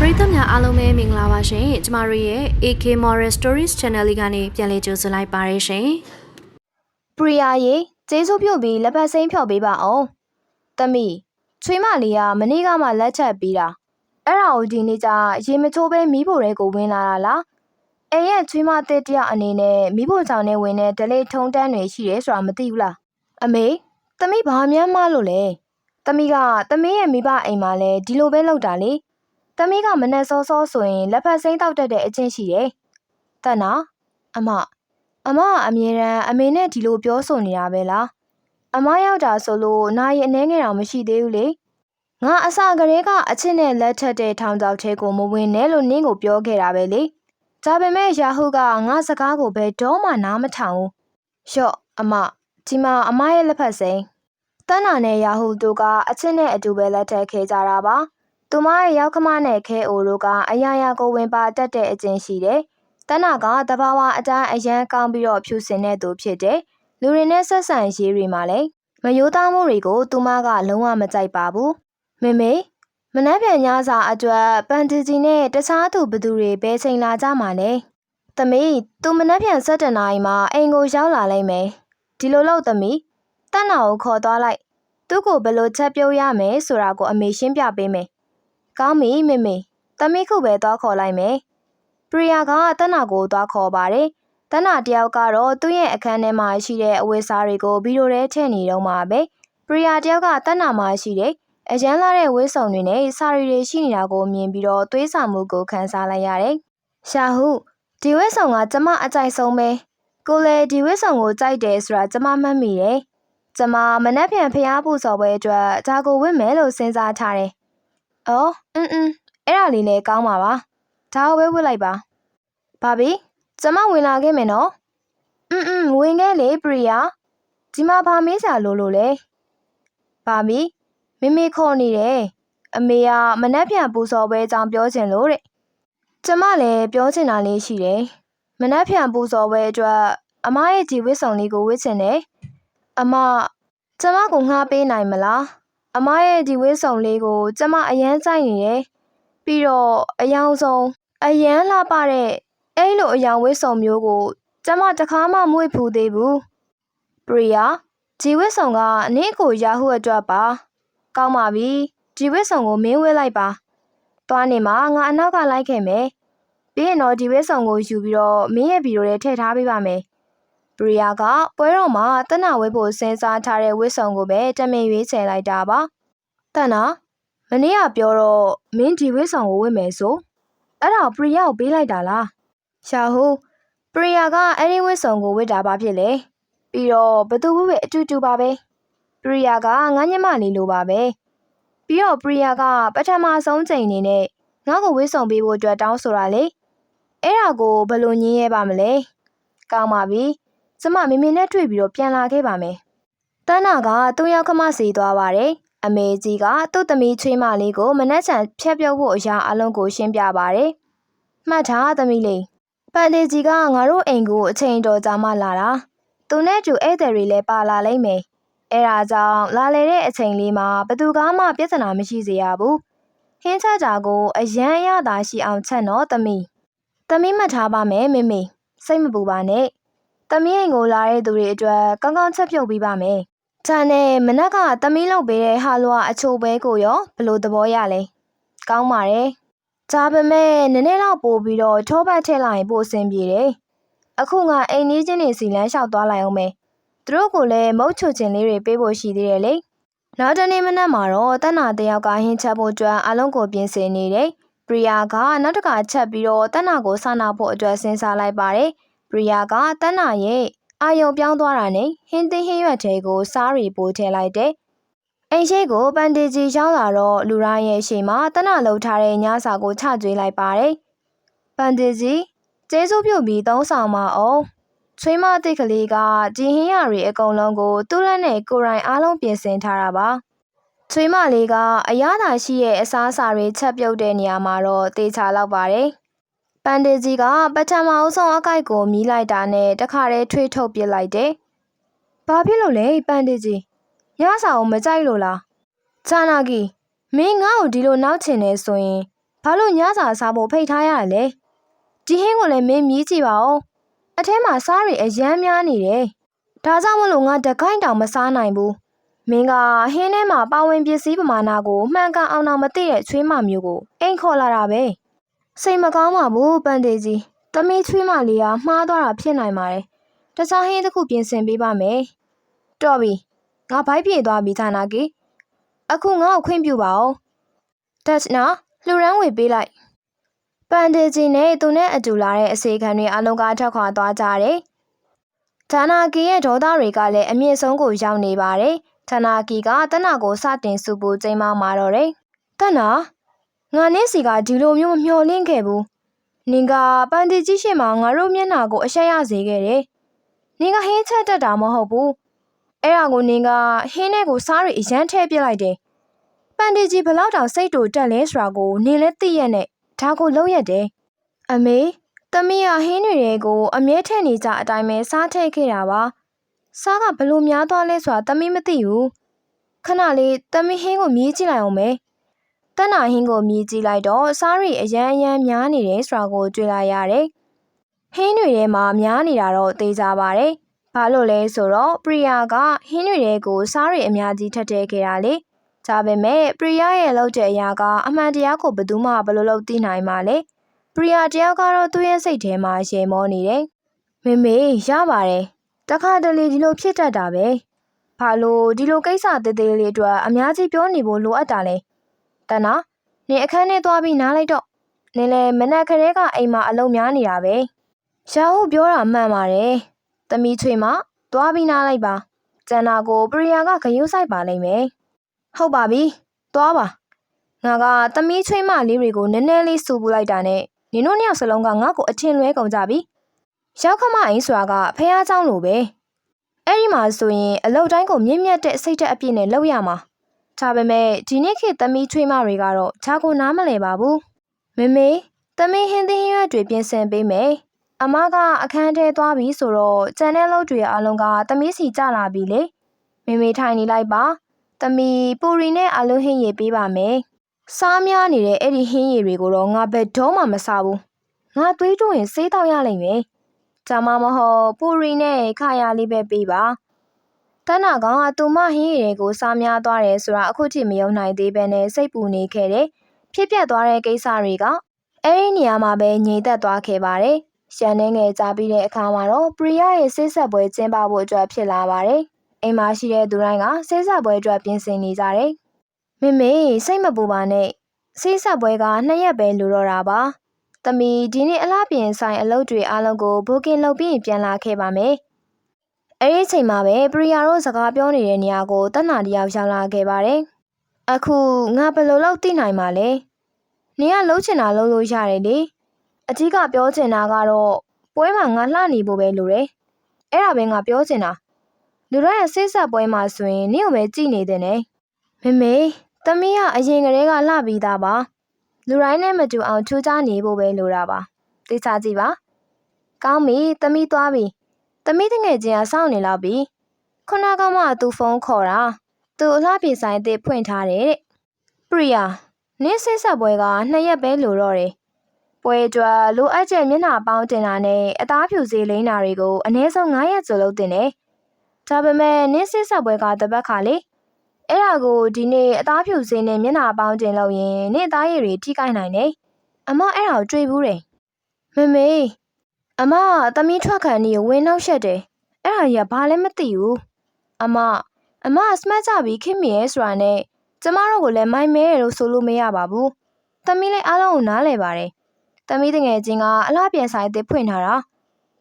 ပရိသတ်များအားလုံးပဲမင်္ဂလာပါရှင်ကျမတို့ရဲ့ AK Moral Stories Channel လေးကနေပြန်လည်ကြိုဆိုလိုက်ပါရရှင်ပရိယာရေကျေးဇူးပြုပြီးလက်ပတ်စိမ်းဖြော်ပေးပါအောင်။တမီချွေးမလေးကမနေ့ကမှလက်ချက်ပြီးတာ။အဲ့ဒါကိုဒီနေ့ကျရေမချိုးပဲမီးဖို့တွေကိုဝင်လာတာလား။အဲ့ရဲ့ချွေးမတစ်တယောက်အနေနဲ့မီးဖို့ချောင်းနဲ့ဝင်တဲ့ဒလေးထုံတန်းတွေရှိရဲဆိုတာမသိဘူးလား။အမေတမီဘာမှန်းမလို့လဲ။တမီကတမီရဲ့မိဘအိမ်မှာလဲဒီလိုပဲလုပ်တာလေ။ တမီကမနဲ့စောစောဆိုရင်လက်ဖက်စိမ်းတောက်တတ်တဲ့အချင်းရှိတယ်။တတ်နာအမအမကအမြဲတမ်းအမေနဲ့ဒီလိုပြောဆိုနေတာပဲလားအမရောက်တာဆိုလို့နာရီအနှဲငယ်တော့မရှိသေးဘူးလေငါအစကတည်းကအချစ်နဲ့လက်ထက်တဲ့ထောင်ချောက်ထဲကိုမဝင်နဲ့လို့နင်းကိုပြောခဲ့တာပဲလေဒါပေမဲ့ယာဟုကငါစကားကိုဘယ်တော့မှနားမထောင်ဘူးရှော့အမဒီမှာအမရဲ့လက်ဖက်စိမ်းတန်းနာနဲ့ယာဟုတို့ကအချစ်နဲ့အတူပဲလက်ထက်ခဲ့ကြတာပါ သူမရဲ့ရောက်ခမနဲ့ခဲအိုတို့ကအရာရာကိုဝင်ပါတတ်တဲ့အကျင့်ရှိတယ်တန်းနာကတဘာဝအတိုင်းအရန်ကောင်းပြီးတော့ဖြူစင်တဲ့သူဖြစ်တယ်။လူတွေနဲ့ဆက်ဆံရေးတွေမှာလည်းမယိုးသားမှုတွေကိုသူမကလုံးဝမကြိုက်ပါဘူး။မေမေမနှက်ပြန်ညစာအတွက်ပန်တီဂျီနဲ့တခြားသူဘသူတွေဘယ်ချိန်လာကြမှာလဲ။သမီးသူမနှက်ပြန်7တနာရီမှာအိမ်ကိုရောက်လာလိမ့်မယ်။ဒီလိုလို့သမီးတန်းနာကိုခေါ်သွားလိုက်။သူ့ကိုဘယ်လိုချက်ပြုတ်ရမယ်ဆိုတာကိုအမေရှင်းပြပေးမယ်။ ကောင်းပြီမေမေသမီးခုပဲသွားခေါ်လိုက်မယ်။ပရိယာကတနနာကိုသွားခေါ်ပါတယ်။တနနာတယောက်ကတော့သူ့ရဲ့အခန်းထဲမှာရှိတဲ့အဝတ်စားတွေကိုဗီဒီယိုထဲထည့်နေတော့မှာပဲ။ပရိယာတယောက်ကတနနာမှာရှိတဲ့အရန်လာတဲ့ဝတ်စုံတွေနဲ့စာရီတွေရှိနေတာကိုမြင်ပြီးတော့သွေးဆာမှုကိုခံစားလိုက်ရတယ်။ရှာဟုဒီဝတ်စုံကကျမအကြိုက်ဆုံးပဲ။ကိုလည်းဒီဝတ်စုံကိုကြိုက်တယ်ဆိုတာကျမမှတ်မိတယ်။ကျမမနှက်ပြန်ဖျားဖို့စော်ပွဲအတွက်ဒါကိုဝတ်မယ်လို့စဉ်းစားထားတယ်။ အော်အင်းအင်းအဲ့ဒါလေးလည်းကောင်းပါပါ။ဒါကိုပဲဝတ်လိုက်ပါ။ဘာဘီကျမဝင်လာခဲ့မယ်နော်အင်းအင်းဝင်ခဲ့လေပရိယာဒီမှာဘာမေးစာလို့လို့လဲဘာဘီမိမိခေါ်နေတယ်အမေကမနှက်ပြန်ပူစော်ပွဲအကြောင်းပြောချင်လို့တဲ့ကျမလည်းပြောချင်တာလေးရှိတယ်မနှက်ပြန်ပူစော်ပွဲအတွက်အမရဲ့ဒီဝစ်စုံလေးကိုဝစ်ချင်တယ်အမကျမကိုငှားပေးနိုင်မလား အမရဲ့ဒီဝစ်စုံလေးကို ကျမအရန်ကြိုက်နေတယ်ပြီးတော့အယောင်ဆုံးအရန်လှပတဲ့အဲ့လိုအယောင်ဝတ်ဆောင်မျိုးကို ကျမတခါမှမဝတ်ဖူးသေးဘူးပရိယာဒီဝတ်ဆောင်ကအနည်းကိုရာဟုအတွက်ပါ ကောင်းပါပြီဒီဝတ်ဆောင်ကိုမင်းဝတ်လိုက်ပါသွားနေမှာငါအနောက်ကလိုက်ခဲ့မယ်ပြီးရင်တော့ဒီဝတ်ဆောင်ကိုယူပြီးတော့မင်းရဲ့ဗီဒီယိုထဲထည့်ထားပေးပါမယ် ပရိယာကပွဲတော်မှာတနဝဲဖို့စဉ်းစားထားတဲ့ဝတ်ဆောင်ကိုပဲတမင်ရွေးချယ်လိုက်တာပါတနမနေ့ကပြောတော့မင်းဒီဝတ်ဆောင်ကိုဝတ်မယ်ဆိုအဲ့ဒါပရိယာကိုပေးလိုက်တာလားရှာဟုပရိယာကအဲ့ဒီဝတ်စုံကိုဝတ်တာပါဖြစ်လေပြီးတော့ဘသူဝတ်ဝတ်အတူတူပါပဲပရိယာကငါညမလေးလိုပါပဲပြီးတော့ပရိယာကပထမဆုံးချိန်အနေနဲ့ငါ့ကိုဝတ်စုံပေးဖို့အတွက်တောင်းဆိုတာလေအဲ့ဒါကိုဘယ်လိုညင်းရဲပါမလဲကောင်းပါပြီ ကျမမေမေနဲ့တွေ့ပြီးတော့ပြန်လာခဲ့ပါမယ်တန်းနာကသူ့ရောက်ခမစီသွားပါတယ်အမေကြီးကသူ့သမီးချွေးမလေးကိုမနှက်ချံဖျက်ပြုတ်ဖို့အရာအလုံးကိုရှင်းပြပါတယ်မှတ်ထားသမီးလေးပန်တေကြီးကငါတို့အိမ်ကိုအချိန်တော်ကြာမှလာတာသူနဲ့တူဧည့်သည်တွေလည်းပါလာလိမ့်မယ်အဲဒါကြောင့်လာလေတဲ့အချိန်လေးမှာဘသူကမှပြဿနာမရှိစေရဘူးဟင်းချကြကိုအရန်ရတာရှိအောင်ချက်နော်သမီးသမီးမှတ်ထားပါမယ်မေမေစိတ်မပူပါနဲ့ သမီးအိမ်ကိုလာတဲ့သူတွေအတွက်ကောင်းကောင်းချက်ပြုတ်ပေးပါမယ်။ဒါနဲ့မနက်ကသမီးလုပ်ပေးတဲ့ဟာလွာအချိုပဲကိုရောဘလို့သဘောရလဲ။ကောင်းပါတယ်။ဒါပေမဲ့နည်းနည်းတော့ပို့ပြီးတော့ထောပတ်ထည့်လိုက်ရင်ပိုအဆင်ပြေတယ်။အခုငါအိမ်နီးချင်းတွေစီလန်းလျှောက်သွားလိုက်အောင်မယ်။သူတို့ကလည်းမုတ်ချွချင်းလေးတွေပေးဖို့ရှိသေးတယ်လေ။နောက်တနေ့မနက်မှာတော့တနနာတယောက်ကဟင်းချက်ဖို့အတွက်အလုံးကိုပြင်ဆင်နေတယ်။ပရိယာကနောက်တစ်ခါချက်ပြီးတော့တနနာကိုစနာဖို့အတွက်စဉ်းစားလိုက်ပါတယ်။ ပရိယာကတနနာရဲ့အာယုံပြောင်းသွားတာနဲ့ဟင်းသင်းဟင်းရွက်ထဲကိုစားရီပိုးထည့်လိုက်တယ်။အိမ်ရှိကိုပန်တီဂျီရောက်လာတော့လူရိုင်းရဲ့ရှေ့မှာတနလှုပ်ထားတဲ့ညစာကိုချကျွေးလိုက်ပါတယ်။ပန်တီဂျီကျေးဇူးပြုပြီးသုံးဆောင်ပါအောင်။ချွေးမတိတ်ကလေးကဒီဟင်းရတွေအကုန်လုံးကိုသူ့လက်နဲ့ကိုယ်တိုင်အားလုံးပြင်ဆင်ထားတာပါ။ချွေးမလေးကအရသာရှိရဲ့အစားအစာတွေချက်ပြုတ်တဲ့နေရာမှာတော့တေချာလောက်ပါတယ်။ ပန်တီဂျီကပထမအဆုံးအကိုက်ကိုမြည်လိုက်တာနဲ့တခါတည်းထွေးထုတ်ပစ်လိုက်တယ်။ဘာဖြစ်လို့လဲပန်တီဂျီညစာကိုမကြိုက်လို့လား။ချာနာဂီမင်းငါ့ကိုဒီလိုနောက်ချင်နေဆိုရင်ဘဘာလို့ညစာစားဖို့ဖိတ်ထားရလဲဒီဟင်းကိုလည်းမင်းမြည်ကြည့်ပါဦးအထဲမှာစားတွေအယမ်းများနေတယ်ဒါကြောင့်မလို့ငါတကိုင်းတောင်မစားနိုင်ဘူးမင်းကဟင်းထဲမှာပါဝင်ပစ္စည်းပမာဏကိုမှန်ကန်အောင်တော့မသိတဲ့ချွေးမမျိုးကိုအိမ်ခေါ်လာတာပဲ စိတ်မကောင်းပါဘူးပန်တေကြီးတမီးချွေးမလေးကမှားသွားတာဖြစ်နိုင်ပါတယ်တခြားဟင်းတစ်ခုပြင်ဆင်ပေးပါမယ်တော်ပြီငါဘိုက်ပြေသွားပြီဌာနာကြီးအခုငါ့ကိုခွင့်ပြုပါဦးဒတ်နာလှူရန်ဝေပေးလိုက်ပန်တေဂျီနဲ့သူနဲ့အတူလာတဲ့အစီခံတွေအလုံးကားထွက်ခွာသွားကြတယ်။ဌာနာကီရဲ့ဒေါသတွေကလည်းအမြင့်ဆုံးကိုရောက်နေပါတယ်။ဌာနာကီကတနကိုစတင်စုပူချိန်မှမာတော့တယ်။တန ငါနင်းစီကဒီလိုမျိုးမမျှော်လင့်ခဲ့ဘူး။နင်ကပန်တေဂျီရှေ့မှာငါတို့မျက်နှာကိုအရှက်ရစေခဲ့တယ်။နင်ကဟင်းချက်တက်တာမဟုတ်ဘူး။အဲ့ဒါကိုနင်ကဟင်းထဲကိုစားရီအရန်ထည့်ပစ်လိုက်တယ်။ပန်တေဂျီဘလောက်တောင်စိတ်တူတက်လဲဆိုတာကိုနင်လည်းသိရက်နဲ့ဒါကိုလုံးရက်တယ်။အမေသမီးကဟင်းတွေကိုအမြဲထည့်နေကြအတိုင်းပဲစားထည့်ခဲ့တာပါ။စားကဘလို့များသွားလဲဆိုတာသမီးမသိဘူး။ခဏလေးသမီးဟင်းကိုမြည်ကြည့်လိုက်အောင်မေ။ တနဟင်းကိုမြည်ကြည့်လိုက်တော့စားရီအရန်အရန်များနေတယ်ဆိုတာကိုတွေ့လာရတယ်။ဟင်းတွေထဲမှာများနေတာတော့သိကြပါတယ်။ဘာလို့လဲဆိုတော့ပရိယာကဟင်းတွေတွေကိုစားရီအများကြီးထည့်ထည့်ခဲ့တာလေ။ဒါပေမဲ့ပရိယရဲ့လောက်တဲ့အရာကအမှန်တရားကိုဘယ်သူမှဘယ်လိုလုပ်သိနိုင်မှာလဲပရိယတယောက်ကတော့သူ့ရဲ့စိတ်ထဲမှာရေမောနေတယ်မမေရပါတယ်တခါတလေဒီလိုဖြစ်တတ်တာပဲဘာလို့ဒီလိုကိစ္စသေးသေးလေးအတွက်အများကြီးပြောနေဖို့လိုအပ်တာလဲ တနာနင်အခန်းထဲသွားပြီးနားလိုက်တော့နင်လည်းမနက်ခရဲကအိမ်မှာအလုံးများနေတာပဲရာဟုတ်ပြောတာမှန်ပါတယ်သမီးချွေမသွားပြီးနားလိုက်ပါကျန်တာကိုပရိယာကဂယုစိုက်ပါလိမ့်မယ် ဟုတ်ပါပြီ။သွားပါ။ငါကသမီးချွေးမလေးတွေကိုနည်းနည်းလေးစူပူလိုက်တာနဲ့နင်တို့နှစ်ယောက်စလုံးကငါ့ကိုအထင်လွဲကုန်ကြပြီ။ရောက်ခမအိမ်ဆိုတာကဖះเจ้าလိုပဲ။အဲ့ဒီမှာဆိုရင်အလုတ်တိုင်းကိုမြင့်မြတ်တဲ့စိတ်ဓာတ်အပြည့်နဲ့လုပ်ရမှာ။ ဒါပေမဲ့ဒီနေ့ခေတ်သမီးချွေးမတွေကတော့ဈာကိုနားမလဲပါဘူး။မမေသမီးဟင်းသင်းရွက်တွေပြင်ဆင်ပေးမယ်။အမကအခန်းထဲသွားပြီဆိုတော့ကျန်တဲ့လုပ်တွေအလုံးကသမီးစီကြလာပြီလေ။မမေထိုင်နေလိုက်ပါ။သမီးပူရီနဲ့အလုံးဟင်းရည်ပေးပါမယ်။စားများနေတဲ့အဲ့ဒီဟင်းရည်တွေကိုတော့ငါဘယ်တော့မှမစားဘူး။ငါသွေးတိုးရင်ဆေးတောက်ရလိမ့်မယ်။ဒါမှမဟုတ်ပူရီနဲ့ခါရလေးပဲပေးပါ။ တနကောင်ကသူမဟင်းရည်တွေကိုစားများသွားတယ်ဆိုတာအခုထိမယုံနိုင်သေးပဲနဲ့စိတ်ပူနေခဲ့တယ်။ဖြစ်ပျက်သွားတဲ့ကိစ္စတွေကအဲ့ဒီနေရာမှာပဲငြိမ်သက်သွားခဲ့ပါတယ်။ရှန်နေငယ်ကြာပြီးတဲ့အခါမှာတော့ပရိယရဲ့စိတ်ဆက်ပွဲကျင်းပဖို့အတွက်ဖြစ်လာပါတယ်။အိမ်မှာရှိတဲ့သူတိုင်းကဆေးဆက်ပွဲအတွက်ပြင်ဆင်နေကြတယ်။မေမေစိတ်မပူပါနဲ့။ဆေးဆက်ပွဲကနှစ်ရက်ပဲလူတော့တာပါ။သမီးဒီနေ့အလားပြင်ဆိုင်အလုပ်တွေအားလုံးကိုဘိုကင်လုပ်ပြီးပြန်လာခဲ့ပါမယ်။ အဲဒီအချိန်မှာပဲပရိယာတို့စကားပြောနေတဲ့နေရာကိုတန္နာတယောက်ရောက်လာခဲ့ပါတယ်။အခုငါဘယ်လိုလုပ်သိနိုင်မှာလဲ။နင်ကလှုပ်ချင်တာလှုပ်လို့ရတယ်လေ။အကြီးကပြောချင်တာကတော့ပွဲမှာငါလှနေဖို့ပဲလိုတယ်။အဲ့ဒါပဲငါပြောချင်တာ။လူတို့ရဲ့ဆိတ်ဆက်ပွဲမှာဆိုရင်နင့်ကိုပဲကြည်နေတဲ့နဲ့မမေသမီးကအရင်ကတည်းကလှပြီးသားပါလူတိုင်းနဲ့မတူအောင်ထူးခြားနေဖို့ပဲလိုတာပါသိချကြည့်ပါကောင်းပြီသမီးသွားပြီ သမီးတငယ်ချင်းကစောင့်နေလောက်ပြီခုနကမှသူဖုန်းခေါ်တာသူအလှပြေဆိုင်အသစ်ဖွင့်ထားတယ်တဲ့ပရိယာနင်းဆိတ်ဆက်ပွဲကနှစ်ရက်ပဲလိုတော့တယ်ပွဲအတွက်လိုအပ်ချက်မျက်နှာပေါင်းတင်တာနဲ့အသားဖြူစေးလိမ့်တာတွေကိုအနည်းဆုံး9ရက်ကျော်လုပ်တင်တယ်ဒါပေမဲ့နင်းစစ်ဆက်ပွဲကတပတ်ခါလေအဲ့ဒါကိုဒီနေ့အသားဖြူစင်းနဲ့မျက်နှာပေါင်းတင်လို့ရင်နင့်အသားရည်တွေထိခိုက်နိုင်တယ်အမအဲ့ဒါကိုတွေးဘူးတယ်မမေ အမကသမီးထွက်ခံနေကိုဝင်နောက်ရှက်တယ်အဲ့ဒါကြီးကဘာလည်းမသိဘူးအမအမစမတ်ကြပြီးခင်မီရဲ့ဆိုတာနဲ့ကျမတို့ကိုလည်းမိုင်းမဲတယ်လို့ဆိုလို့မရပါဘူးသမီးလည်းအားလုံးကိုနားလဲပါတယ်သမီးတငယ်ချင်းကအလားပြန်ဆိုင်အသစ်ဖွင့်ထားတာ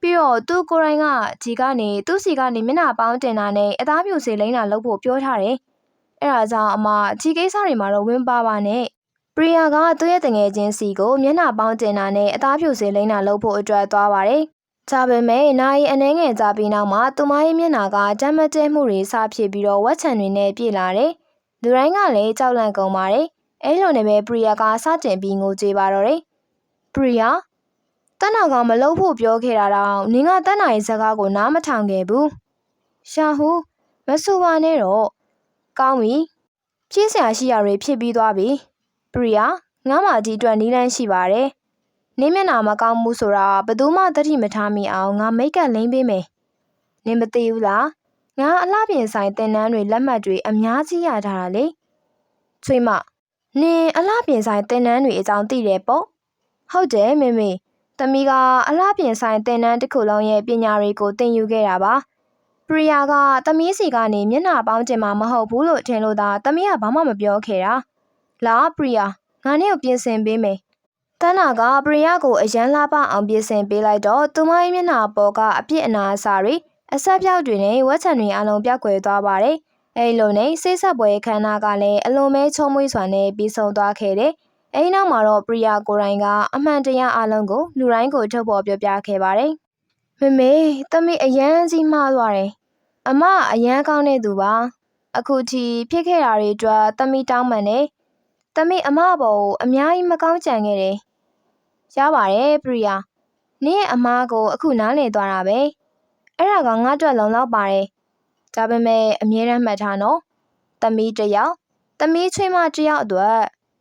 ပြီးတော့သူကိုယ်တိုင်ကဒီကနေသူ့စီကနေမျက်နှာပေါင်းတင်တာနဲ့အသားပြူစေလိမ့်တာလုပ်ဖို့ပြောထားတယ်။အဲ့ဒါကြောင့်အမဒီကိစ္စတွေမှာတော့ဝင်ပါပါနဲ့။ ပရိယာကသူ့ရဲ့တငယ်ချင်းစီကိုမျက်နှာပေါင်းတင်တာနဲ့အသားပြူစေလိမ့်တာလုပ်ဖို့အတွက်သွားပါတယ်။ဒါပေမဲ့နိုင်အနှဲငယ်ကြပြီးနောက်မှာသူမရဲ့မျက်နှာကဓာတ်မတဲမှုတွေစဖြစ်ပြီးတော့ဝက်ချံတွေနဲ့ပြည့်လာတယ်။လူတိုင်းကလည်းကြောက်လန့်ကုန်ပါတယ်။အဲ့လိုနဲ့ပဲပရိယာကစတင်ပြီးငိုကြွေးပါတော့တယ်။ပရိယာတန်းနာကမလုပ်ဖို့ပြောခဲ့တာတော့နင်ကတန်းနာရဲ့စကားကိုနားမထောင်ခဲ့ဘူးရှာဟူမဆူပါနဲ့တော့ကောင်းပြီဖြည့်စရာရှိရတွေဖြစ်ပြီးသွားပြီ ပရိယာငါမကြီးအတွက်နီးလန်းရှိပါတယ်။နင်းမျက်နှာမကောင်းဘူးဆိုတာဘယ်သူမှသတိမထားမိအောင်ငါမိတ်ကပ်လိမ့်ပေးမယ်။နင်းမသိဘူးလား။ငါအလှပြင်ဆိုင်တင်နန်းတွေလက်မှတ်တွေအများကြီးရထားတာလေ။ချွေမနင်းအလှပြင်ဆိုင်တင်နန်းတွေအကြောင်းသိတယ်ပေါ့။ဟုတ်တယ်မေမေ။တမီကအလှပြင်ဆိုင်တင်နန်းတစ်ခုလုံးရဲ့ပညာတွေကိုသင်ယူခဲ့တာပါ။ပရိယာကတမီးစီကနေမျက်နှာပေါင်းကျင်မှာမဟုတ်ဘူးလို့ထင်လို့သာတမီးကဘာမှမပြောခဲ့တာ။ လာပရိယာငါနဲ့ကိုပြင်ဆင်ပေးမယ်။တန်းနာကပရိယာကိုအရန်လာပအောင်ပြင်ဆင်ပေးလိုက်တော့သူမရဲ့မျက်နှာပေါ်ကအပြစ်အနာအစာတွေအဆက်ပြောက်တွေနဲ့ဝက်ချံတွေအလုံးပြောက်ကွယ်သွားပါတယ်။အဲလိုနဲ့စိတ်ဆက်ပွဲခန္ဓာကလည်းအလွန်မဲချုံမွေးစွာနဲ့ပြီးဆုံးသွားခဲ့တယ်။အဲဒီနောက်မှာတော့ပရိယာကိုယ်တိုင်ကအမှန်တရားအလုံးကိုလူတိုင်းကိုထုတ်ပေါ်ပြောပြခဲ့ပါတယ်။မမေတမီးအရန်ကြီးမှားသွားတယ်။အမအရန်ကောင်းတဲ့သူပါ။အခုထိဖြစ်ခဲ့တာတွေအတွက်တမီးတောင်းပန်နေ။ တမိအမဘောကိုအများကြီးမကောင်းကြံခဲ့တယ်။ရပါတယ်ပရိယာ။နင့်ရဲ့အမားကိုအခုနားလည်သွားတာပဲ။အဲ့ဒါကငါ့အတွက်လုံလောက်ပါတယ်။ဒါပေမဲ့အမြဲတမ်းမှတ်ထားနော်။တမီတစ်ယောက်တမီချွေးမတစ်ယောက်အတွက်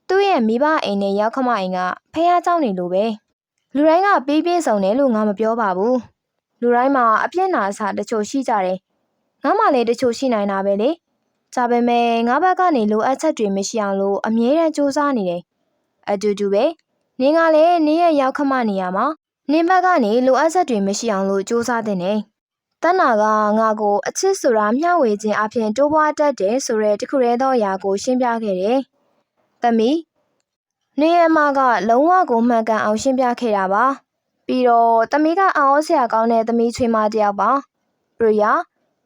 သူ့ရဲ့မိဘအိမ်နဲ့ရောက်ခမအိမ်ကဖះเจ้าနေလို့ပဲ။လူတိုင်းကပြီးပြည့်စုံတယ်လို့ငါမပြောပါဘူး။လူတိုင်းမှာအပြစ်နာအစာတချို့ရှိကြတယ်။ငါမှလည်းတချို့ရှိနိုင်တာပဲလေ။ ဒါပေမဲ့ငါဘက်ကနေလိုအပ်ချက်တွေမရှိအောင်လို့အမြဲတမ်းစူးစမ်းနေတယ်။အတူတူပဲ။နင်းကလည်းနင်းရဲ့ရောက်ခမနေရမှာနင်းဘက်ကနေလိုအပ်ချက်တွေမရှိအောင်လို့စူးစမ်းတင်နေ။တန်းနာကငါကိုအချစ်ဆိုတာမျှဝေခြင်းအပြင်တိုးပွားတတ်တယ်ဆိုတဲ့တခုတည်းသောအရာကိုရှင်းပြခဲ့တယ်။သမီးနင်းရဲ့အမကလုံးဝကိုမှန်ကန်အောင်ရှင်းပြခဲ့တာပါ။ပြီးတော့သမီးကအောင်အောင်ဆရာကောင်းတဲ့သမီးချွေးမတစ်ယောက်ပါ။ပရိယာ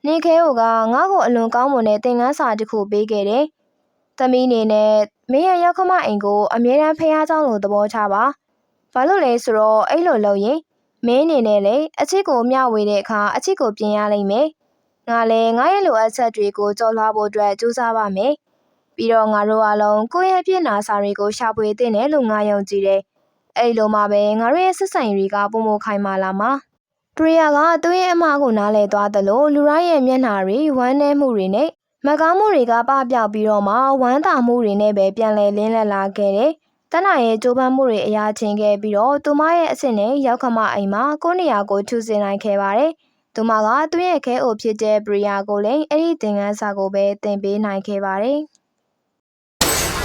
နင်ခဲဟိုကငါ့ကိုအလွန်ကောင်းမွန်တဲ့သင်ခန်းစာတစ်ခုပေးခဲ့တယ်။သမီးအနေနဲ့မင်းရဲ့ရောက်ခမအိမ်ကိုအမြဲတမ်းဖះเจ้าလိုသဘောချပါ။ဘာလို့လဲဆိုတော့အဲ့လိုလုပ်ရင်မင်းအနေနဲ့လေအချစ်ကိုမျှဝေတဲ့အခါအချစ်ကိုပြင်ရလိမ့်မယ်။ငါလည်းငါရဲ့လိုအပ်ချက်တွေကိုကြော်လွှားဖို့အတွက်ကြိုးစားပါမယ်။ပြီးတော့ငါတို့အလုံးကိုယ့်ရဲ့ပြည့်နာစာတွေကိုရှာဖွေသင့်တယ်လို့ငါယုံကြည်တယ်။အဲ့လိုမှပဲငါတို့ရဲ့ဆက်ဆံရေးတွေကပုံမခိုင်မာလာမှာ။ ပရိယာကသူ့ရဲ့အမှားကိုနားလည်သွားသလိုလူရိုင်းရဲ့မျက်နှာတွေဝမ်းနည်းမှုတွေနဲ့မကောင်းမှုတွေကပပျောက်ပြီးတော့မှဝမ်းသာမှုတွေနဲ့ပဲပြန်လည်လင်းလက်လာခဲ့တယ်။တန်းနာရဲ့ကြိုးပမ်းမှုတွေအရာချင်းခဲ့ပြီးတော့သူမရဲ့အစ်စ်နဲ့ရောက်ခမအိမ်မှာကိုယ့်နေရာကိုထူစင်နိုင်ခဲ့ပါတယ်။သူမကသူ့ရဲ့ခဲအိုဖြစ်တဲ့ပရိယာကိုလည်းအဲ့ဒီသင်ခန်းစာကိုပဲသင်ပေးနိုင်ခဲ့ပါတယ်။